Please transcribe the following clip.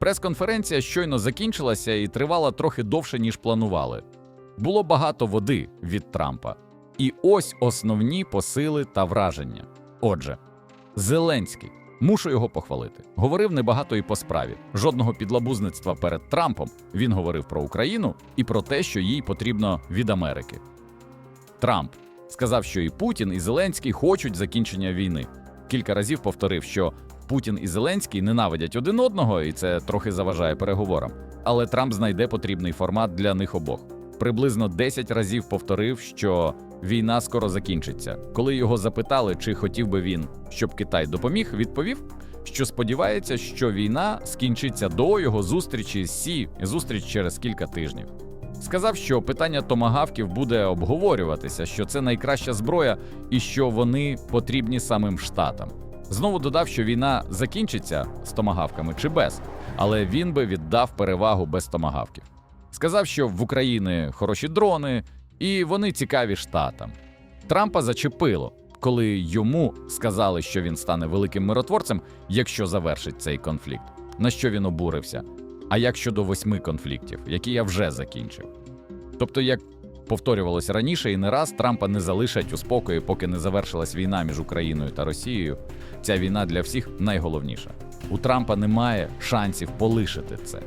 Прес-конференція щойно закінчилася і тривала трохи довше, ніж планували. Було багато води від Трампа. І ось основні посили та враження. Отже, Зеленський, мушу його похвалити, говорив небагато і по справі. Жодного підлабузництва перед Трампом. Він говорив про Україну і про те, що їй потрібно від Америки. Трамп сказав, що і Путін, і Зеленський хочуть закінчення війни. Кілька разів повторив, що Путін і Зеленський ненавидять один одного, і це трохи заважає переговорам. Але Трамп знайде потрібний формат для них обох. Приблизно 10 разів повторив, що війна скоро закінчиться. Коли його запитали, чи хотів би він, щоб Китай допоміг, відповів, що сподівається, що війна скінчиться до його зустрічі з Сі, зустріч через кілька тижнів. Сказав, що питання томагавків буде обговорюватися, що це найкраща зброя і що вони потрібні самим штатам. Знову додав, що війна закінчиться з томагавками чи без, але він би віддав перевагу без томагавків. Сказав, що в Україні хороші дрони, і вони цікаві штатам. Трампа зачепило, коли йому сказали, що він стане великим миротворцем, якщо завершить цей конфлікт. На що він обурився? А як щодо восьми конфліктів, які я вже закінчив? Тобто, як повторювалося раніше, і не раз Трампа не залишать у спокої, поки не завершилась війна між Україною та Росією. Ця війна для всіх найголовніша. У Трампа немає шансів полишити це.